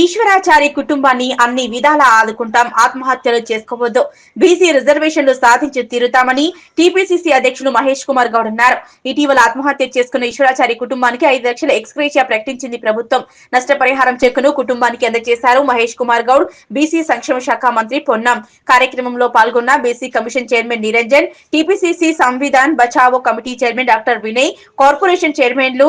ఈశ్వరాచారి కుటుంబాన్ని అన్ని విధాలా ఆదుకుంటాం ఆత్మహత్యలు చేసుకోవద్దు. బీసీ రిజర్వేషన్లు సాధించి తీరుతామని టీపీసీసీ అధ్యక్షులు మహేష్ కుమార్ గౌడ్ అన్నారు. ఇటీవల ఆత్మహత్య చేసుకున్న ఈశ్వరాచారి కుటుంబానికి ఐదు లక్షల ఎక్స్గ్రేషియా ప్రకటించింది ప్రభుత్వం. నష్టపరిహారం చెక్కును కుటుంబానికి అందజేశారు మహేష్ కుమార్ గౌడ్ బీసీ సంక్షేమ శాఖ మంత్రి పొన్నం. కార్యక్రమంలో పాల్గొన్న BC commission chairman Niranjan TPCC Samvidhan Bachao committee chairman doctor Vinay corporation చైర్మన్లు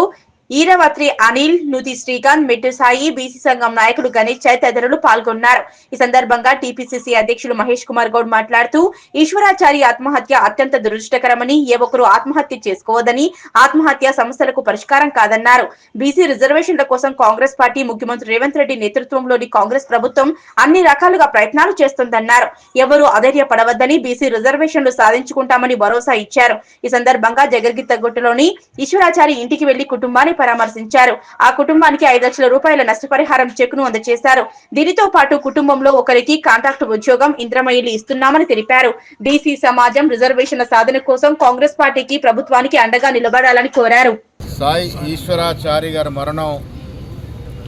ఈరవత్రి అనిల్ నుతి శ్రీకాంత్ మిట్టు సాయి బీసీ సంఘం నాయకుడు గణేష్ చై తదితరులు పాల్గొన్నారు. ఈ సందర్భంగా టీపీసీసీ అధ్యక్షులు మహేష్ కుమార్ గౌడ్ మాట్లాడుతూ ఈశ్వరాచారి ఆత్మహత్య అత్యంత దురదృష్టకరమని ఏ ఒక్కరూ ఆత్మహత్య చేసుకోవద్దని ఆత్మహత్య సమస్యలకు పరిష్కారం కాదన్నారు. బీసీ రిజర్వేషన్ల కోసం కాంగ్రెస్ పార్టీ ముఖ్యమంత్రి రేవంత్ రెడ్డి నేతృత్వంలోని కాంగ్రెస్ ప్రభుత్వం అన్ని రకాలుగా ప్రయత్నాలు చేస్తుందన్నారు. ఎవరూ అధైర్యపడవద్దని బీసీ రిజర్వేషన్లు సాధించుకుంటామని భరోసా ఇచ్చారు. ఈ సందర్భంగా జగర్గిత్తగుట్టలోని ఈశ్వరాచారి ఇంటికి వెళ్ళి కుటుంబాన్ని పరామర్శించారు. ఆ కుటుంబానికి ఐదు లక్షల రూపాయల నష్టపరిహారం చెక్కును అందజేశారు. దీనితో పాటు కుటుంబంలో ఒకరికి కాంట్రాక్ట్ ఉద్యోగం ఇంద్రమయిలు ఇస్తున్నామని తెలిపారు. బీసీ సమాజం రిజర్వేషన్ల సాధన కోసం కాంగ్రెస్ పార్టీకి ప్రభుత్వానికి అండగా నిలబడాలని కోరారు. సాయి ఈశ్వరాచారి గారి మరణం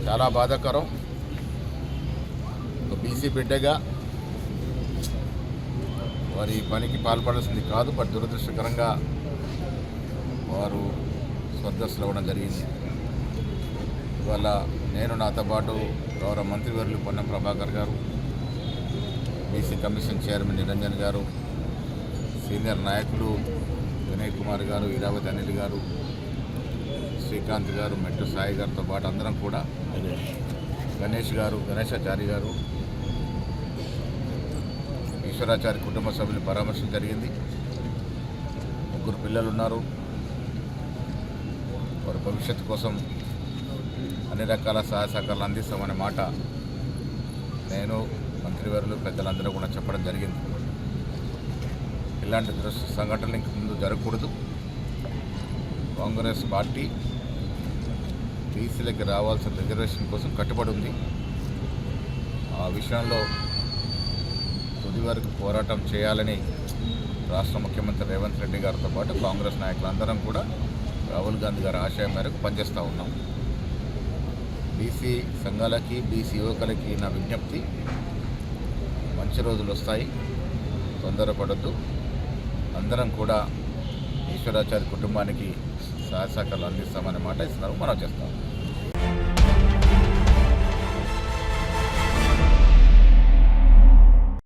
చాలా బాధాకరం. బీసీ బిడ్డగా వారి పనికి పాల్పడాల్సింది కాదు బట్ దురదృష్టకరంగా వారు స్వర్గస్థులు అవ్వడం జరిగింది. ఇవాళ నేను నాతో పాటు గౌరవ మంత్రివర్యులు పొన్నం ప్రభాకర్ గారు బీసీ కమిషన్ చైర్మన్ నిరంజన్ గారు సీనియర్ నాయకులు వినయ్ కుమార్ గారు ఈరావతి అనిల్ గారు శ్రీకాంత్ గారు మెట్టు సాయి గారితో పాటు అందరం కూడా గణేష్ గారు గణేశాచారి గారు ఈశ్వరాచారి కుటుంబ సభ్యులు పరామర్శం జరిగింది. ముగ్గురు పిల్లలు ఉన్నారు. భవిష్యత్తు కోసం అన్ని రకాల సహాయ సహకారాలు అందిస్తామనే మాట నేను మంత్రివర్యులు పెద్దలందరూ కూడా చెప్పడం జరిగింది. ఇలాంటి దృశ్య సంఘటనలు ఇంక ముందు జరగకూడదు. కాంగ్రెస్ పార్టీ బీసీలకి రావాల్సిన రిజర్వేషన్ కోసం కట్టుబడి ఉంది. ఆ విషయంలో తుది వరకు పోరాటం చేయాలని రాష్ట్ర ముఖ్యమంత్రి రేవంత్ రెడ్డి గారితో పాటు కాంగ్రెస్ నాయకులందరం కూడా రాహుల్ గాంధీ గారి ఆశయం మేరకు పనిచేస్తూ ఉన్నాం. బీసీ సంఘాలకి బీసీ యువకులకి నా విజ్ఞప్తి మంచి రోజులు వస్తాయి. తొందరపడద్దు. అందరం కూడా ఈశ్వరాచారి కుటుంబానికి సహాయ సహకారాలు అందిస్తామనే మాట ఇస్తున్నారు మనం చేస్తాం.